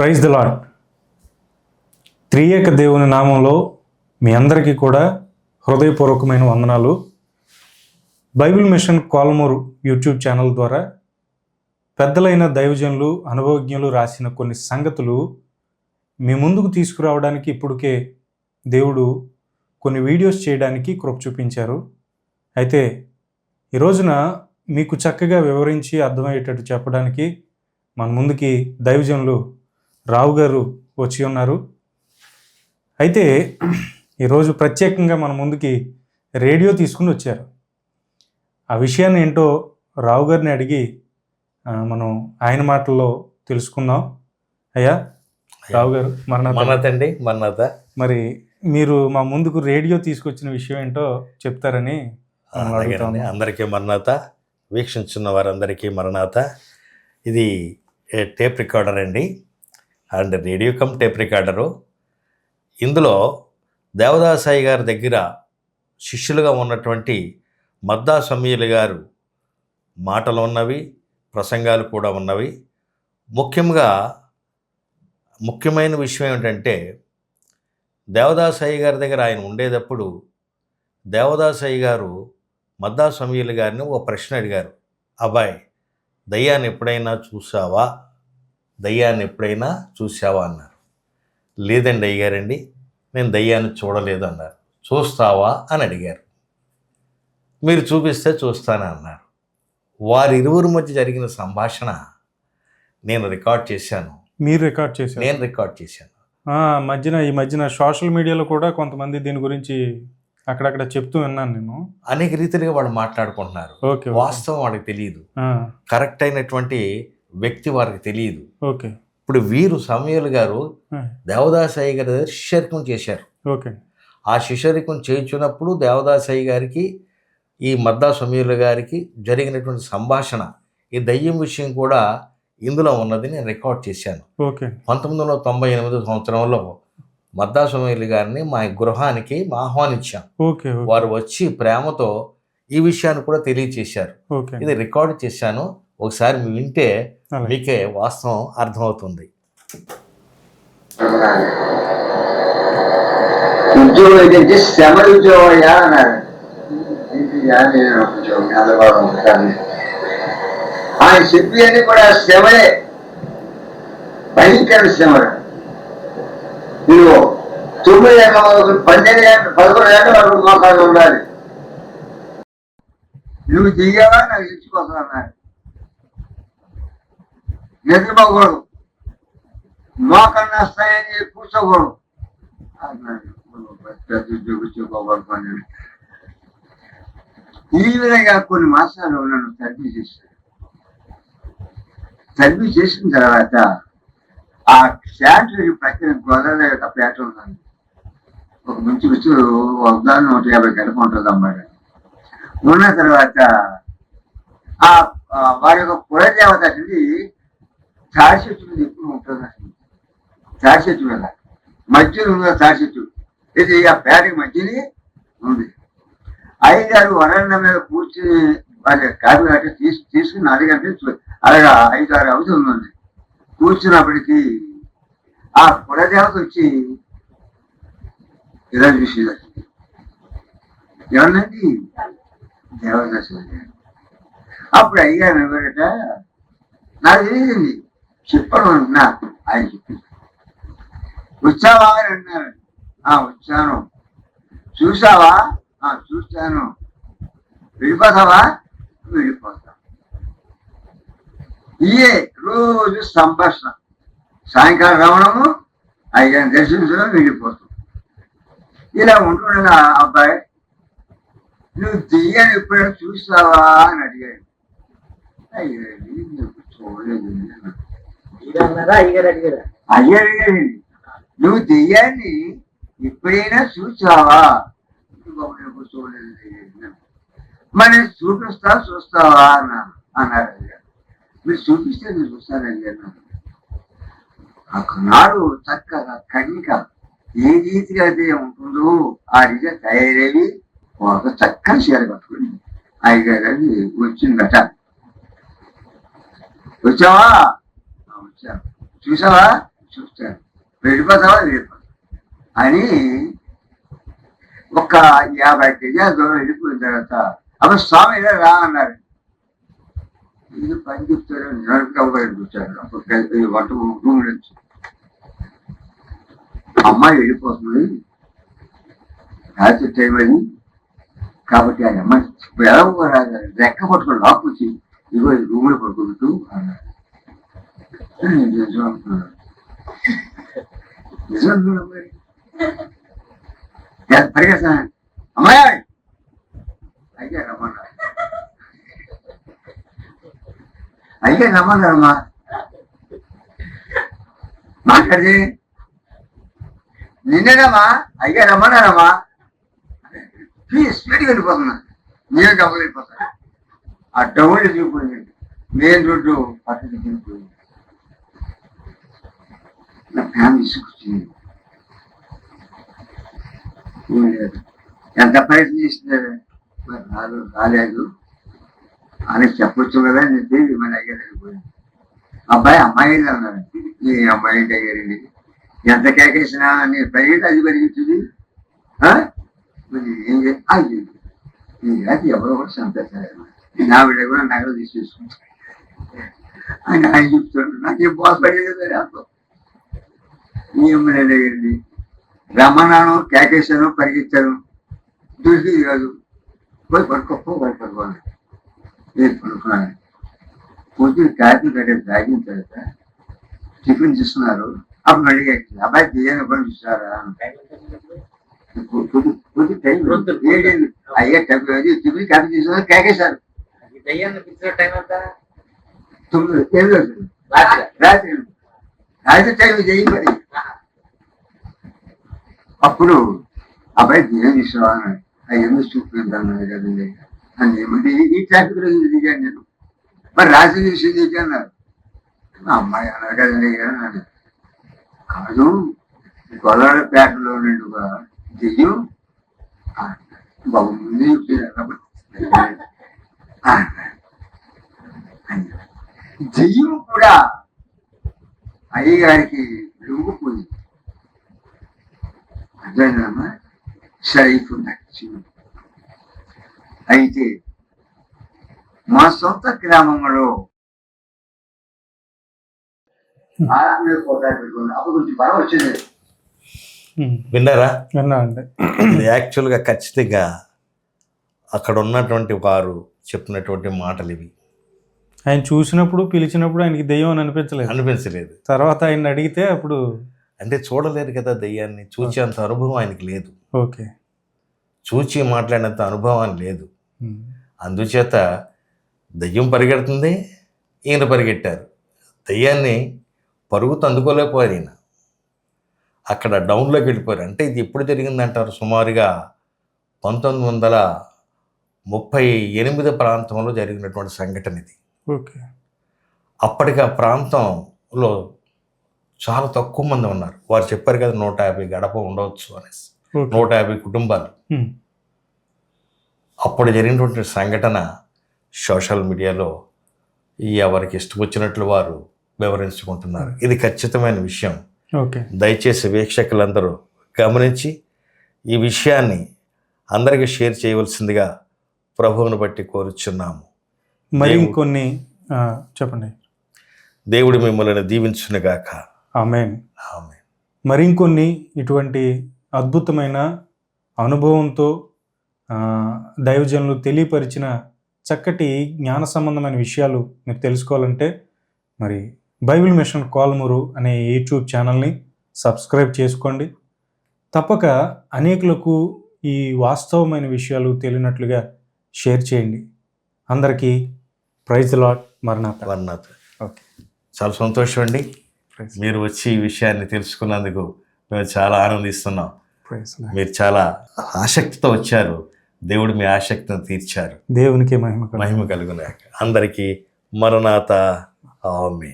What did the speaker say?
Praise the lord త్రియేక దేవుని నామంలో మీ అందరికీ కూడా హృదయపూర్వకమైన వందనాలు. Bible mission Kolamuru YouTube channel ద్వారా పెద్దలైన దైవజనులు అనుభవజ్ఞులు రాసిన కొన్ని సంగతులు మీ ముందుకు తీసుకురావడానికి ఇప్పటికే దేవుడు కొన్ని వీడియోస్ చేయడానికి కృప చూపించారు. అయితే ఈ రోజున మీకు చక్కగా వివరించి అర్థమయ్యేటట్టు చెప్పడానికి మన ముందుకి దైవజనులు రావు గారు వచ్చి ఉన్నారు. అయితే ఈరోజు ప్రత్యేకంగా మన ముందుకి రేడియో తీసుకుని వచ్చారు. ఆ విషయాన్ని ఏంటో రావు గారిని అడిగి మనం ఆయన మాటల్లో తెలుసుకుందాం. అయ్యా రావు గారు మరణాత మన్నతండి మన్నత మరి మీరు మా ముందుకు రేడియో తీసుకొచ్చిన విషయం ఏంటో చెప్తారని. అందరికీ మరణాత వీక్షించున్న వారందరికీ మరణాత ఇది టేప్ రికార్డర్ అండి. And radio cum tape recorder. ఇందులో దేవదాసాయి గారి దగ్గర శిష్యులుగా ఉన్నటువంటి మద్దా సమీయులు గారు మాటలు ఉన్నవి ప్రసంగాలు కూడా ఉన్నవి. ముఖ్యంగా ముఖ్యమైన విషయం ఏమిటంటే దేవదాసాయి గారి దగ్గర ఆయన ఉండేటప్పుడు దేవదాసాయి గారు మద్దా సమీయులు గారిని ఒక ప్రశ్న అడిగారు. అబ్బాయి దయ్యాన్ని ఎప్పుడైనా చూసావా? దయ్యాన్ని ఎప్పుడైనా చూసావా అన్నారు. లేదండి అయ్యారండి నేను దయ్యాన్ని చూడలేదు అన్నారు చూస్తావా అని అడిగారు. మీరు చూపిస్తే చూస్తాను అన్నారు. వారి ఇరువురి మధ్య జరిగిన సంభాషణ నేను రికార్డ్ చేశాను. మీరు రికార్డ్ చేశారు? నేను రికార్డ్ చేశాను. మధ్యన ఈ మధ్యన సోషల్ మీడియాలో కూడా కొంతమంది దీని గురించి అక్కడక్కడ చెప్తూ విన్నాను నేను. అనేక రీతిలుగా వాళ్ళు మాట్లాడుకుంటున్నారు. వాస్తవం వాళ్ళకి తెలియదు కరెక్ట్ అయినటువంటి వ్యక్తి వారికి తెలియదు. ఓకే. ఇప్పుడు వీరు సమయలు గారు దేవదాసయ్య గారి దగ్గర శిష్యరికం చేశారు. ఓకే. ఆ శిష్యరికం చేయించున్నప్పుడు దేవదాసయ్య గారికి ఈ మద్దా సమీరుల గారికి జరిగినటువంటి సంభాషణ ఈ దయ్యం విషయం కూడా ఇందులో ఉన్నది నేను రికార్డ్ చేశాను. ఓకే. పంతొమ్మిది వందల తొంభై ఎనిమిది సంవత్సరంలో మద్దా సమీరుల గారిని మా గృహానికి ఆహ్వానించాం. ఓకే. వారు వచ్చి ప్రేమతో ఈ విషయాన్ని కూడా తెలియచేశారు. ఓకే. ఇది రికార్డ్ చేశాను. ఒకసారి వింటే. మీకే వాస్తవం అర్థమవుతుంది. ఉద్యోగం ఏంటంటే శ్రమ ఉద్యోగం అయ్యా అన్నారు ఆయన చెప్పేది కూడా శ్రమలే. భయంకర శ్రమలు. ఇదిగో తొమ్మిది గంటల పన్నెండు గంటల పదకొండు గంటల వరకు మోకాలు ఉండాలి. నువ్వు దిగావా నాకు ఇచ్చుకోసం అన్నారు నిద్రపోకూడదు మోకాలు నస్తాయని కూర్చోకూడదు ఈ విధంగా కొన్ని మాసాలు నన్ను తగ్గి చేశాను తగ్గి చేసిన తర్వాత ఆ శాంతి ప్రక్రియ గోదావరి యొక్క పేట ఉన్నాను ఒక మంచి రుచి వద్దాన్ని నూట యాభై గడప ఉంటుంది అమ్మాయి ఉన్న తర్వాత ఆ ఆ వారి యొక్క కులదేవత అనేది తాడి మీద ఎప్పుడు ఉంటుంది అసలు తాడి మీద. మధ్యలో ఉన్న తాడి చెట్టు ఇది ఆ పేటకి మధ్యని ఉంది. అయ్యగారు వరండ మీద కూర్చుని వాళ్ళ కాపీ కట్టి తీసు తీసుకుని నాలుగు గంటలు అలాగా ఐదు ఆరు అవుతుంది కూర్చున్నప్పటికీ ఆ కులదేవత వచ్చి ఇలా చూసేది ఏమన్నండి? దేవత అప్పుడు అయ్యాను ఎవరట నాకు తెలియదండి. చెప్పడం అంటున్నా ఆయన చెప్పింది వచ్చావా అని అన్నారు. ఆ వచ్చాను. చూసావా ఆ చూశాను. వెళ్ళిపోతావా? వెళ్ళిపోతా. ఇయే రోజు సంభాషణ. సాయంకాలం రావడము అయ్యాను దర్శించడం వెళ్ళిపోతాం. ఇలా ఉంటుండగా అబ్బాయి నువ్వు దెయ్యాన్ని ఎప్పుడైనా చూసావా అని అడిగాడు. అయ్యా చూడలేదు. అన్నాను. నువ్వు దెయ్యాన్ని ఎప్పుడైనా చూసావా? చూడలేదు మరి చూపిస్తా చూస్తావా? అన్నా అన్నారు అయ్యారు మీరు చూపిస్తే నేను చూస్తానండి ఒకనాడు చక్కగా కన్నిక ఏ రీతిగా అయితే ఉంటుందో ఆ రీతిగా తయారయ్యి ఒక చక్కని చీర కట్టుకుని అయ్యగారు వచ్చిందట. వచ్చావా? "ఆ, చూసావా? చూస్తాను వెళ్ళిపోతావా వెళ్ళిపోతావు అని ఒక యాభై కేజీల దూరం వెళ్ళిపోయిన తర్వాత అప్పుడు స్వామి ఇలా రా అన్నారు. ఇది పని చెప్తారు నడుపుగా కూర్చారు అప్పుడు వంట రూమ్ నుంచి. అమ్మాయి వెళ్ళిపోతుంది. రాత్రి టైం అది. కాబట్టి ఆ అమ్మాయి ఎలా రెక్క పట్టుకుని లాక్కొచ్చి ఇగో రూమ్లో పడుకుంటూ అన్నారు నిజం నిజం పరిగెత్తా అమ్మాయి అయ్యా రమ్మన్నా అయ్యా రమ్మన్నారమ్మా మాట్లాడి నిన్నేనమ్మా అయ్యా రమ్మన్నారమ్మా ప్లీజ్ స్పీడ్గా వెళ్ళిపోతున్నా. నేను డబ్బులు వెళ్ళిపోతాను ఆ డబ్బులు దిగిపోయింది నేను రోడ్డు పక్కకి దిగిపోయింది. నా ఫ్యామిలీ తీసుకొచ్చింది ఎంత ప్రయత్నం చేసినారు రాదు రాలేదు. అని చెప్పొచ్చు కదా అని చెప్పి మన దగ్గర పోయింది అబ్బాయి అమ్మాయి అన్నాడు నీ అమ్మాయి దగ్గరికి? ఎంత కేకేసినా నీ ప్రైవేట్ అది పరిగెత్తుంది ఏం చే అది ఈ ఎవరో కూడా చంపేస్తారు నా బిడ్డ కూడా నగలు తీసేసుకుంటాను అని ఆయన చెప్తాడు నాకేం బాధపడలేదు అప్పుడు ఈ అమ్మాయి దగ్గరికి రమ్మన్నాను కేకేశాను పరిగెత్తాను. దొరికింది కాదు పోయి పడుకోపో పోయి పడుకోవాలి. నేను పడుకున్నాను పొద్దున కాఫీ కట్టే తాగిన తర్వాత టిఫిన్ చేస్తున్నారు. అప్పుడు అడిగా అబ్బాయి బియ్యాన్ని కూడా చూసారా కొద్ది టైం ఏంటండి అయ్యా టైం టిఫిన్ కాఫీ తీసుకున్నారు కేకేశారు దయ్యాన్ని పిలిచిన టైం ఎంత తొమ్మిది ఏం లేదు రాత్రి. రాత్రి. రాత్రి టైం చేయి మరి. అప్పుడు అబ్బాయి బియ్యం తీసుకురావాలి అయ్యో చూపించాను కదండి అని మరి ఈ ట్రాఫిక్ రోజు దిగాను నేను మరి రాత్రి విషయం దిగాన్నారు అమ్మాయి అన్నారు కదండి అని కాదు గొల్లపేటలో నుండి ఒక దెయ్యం అన్నాడు. బాబు ముందు చెప్పారు అన్నాడు. అన్నాడు. దెయ్యం కూడా అయ్యగారికి లొంగిపోయింది అర్థమైందమ్మా షరీఫ్ నచ్చింది అయితే మా సొంత గ్రామంలో. విన్నారా? విన్నా అండి ఇది యాక్చువల్గా ఖచ్చితంగా అక్కడ ఉన్నటువంటి వారు చెప్పినటువంటి మాటలు ఇవి. ఆయన చూసినప్పుడు పిలిచినప్పుడు ఆయనకి దెయ్యం అని అనిపించలేదు. అనిపించలేదు. తర్వాత ఆయన అడిగితే అప్పుడు అంటే చూడలేరు కదా దయ్యాన్ని. చూచేంత అనుభవం ఆయనకి లేదు. ఓకే. చూచి మాట్లాడినంత అనుభవం లేదు. అందుచేత దయ్యం పరిగెడుతుంది ఈయన పరిగెట్టారు. దయ్యాన్ని పరుగుతూ అందుకోలేకపోయారు ఈయన. అక్కడ డౌన్లోకి వెళ్ళిపోయారు. అంటే ఇది ఎప్పుడు జరిగిందంటారు? సుమారుగా పంతొమ్మిది వందల ముప్పై ఎనిమిది ప్రాంతంలో జరిగినటువంటి సంఘటన ఇది. ఓకే. అప్పటికి ఆ ప్రాంతంలో చాలా తక్కువ మంది ఉన్నారు. వారు చెప్పారు కదా నూట యాభై గడప ఉండవచ్చు అనేసి. నూట యాభై కుటుంబాలు. అప్పుడు జరిగినటువంటి సంఘటన సోషల్ మీడియాలో ఎవరికి ఇష్టం వచ్చినట్లు వారు వివరించుకుంటున్నారు. ఇది ఖచ్చితమైన విషయం. ఓకే. దయచేసి వీక్షకులందరూ గమనించి ఈ విషయాన్ని అందరికీ షేర్ చేయవలసిందిగా ప్రభువును బట్టి కోరుచున్నాము. మరి ఇంకొన్ని ఆ, చెప్పండి. దేవుడు మిమ్మల్ని దీవించునుగాక. ఆమెన్. ఆమె మరి ఇంకొన్ని ఇటువంటి అద్భుతమైన అనుభవంతో దైవజనులు తెలియపరిచిన చక్కటి జ్ఞాన సంబంధమైన విషయాలు మీరు తెలుసుకోవాలంటే మరి బైబిల్ మిషన్ కోల్మూరు అనే యూట్యూబ్ ఛానల్ని సబ్స్క్రైబ్ చేసుకోండి. తప్పక అనేకులకు ఈ వాస్తవమైన విషయాలు తెలియనట్లుగా షేర్ చేయండి. అందరికీ ప్రైజ్ లాట్ మరణాత వర్ణాథ్ ఓకే. చాలా సంతోషం అండి. మీరు వచ్చి ఈ విషయాన్ని తెలుసుకున్నందుకు మేము చాలా ఆనందిస్తున్నాం. మీరు చాలా ఆసక్తితో వచ్చారు. దేవుడు మీ ఆసక్తిని తీర్చారు. దేవునికి మహిమ. మహిమ కలుగునాక అందరికీ మరణాత. ఆమె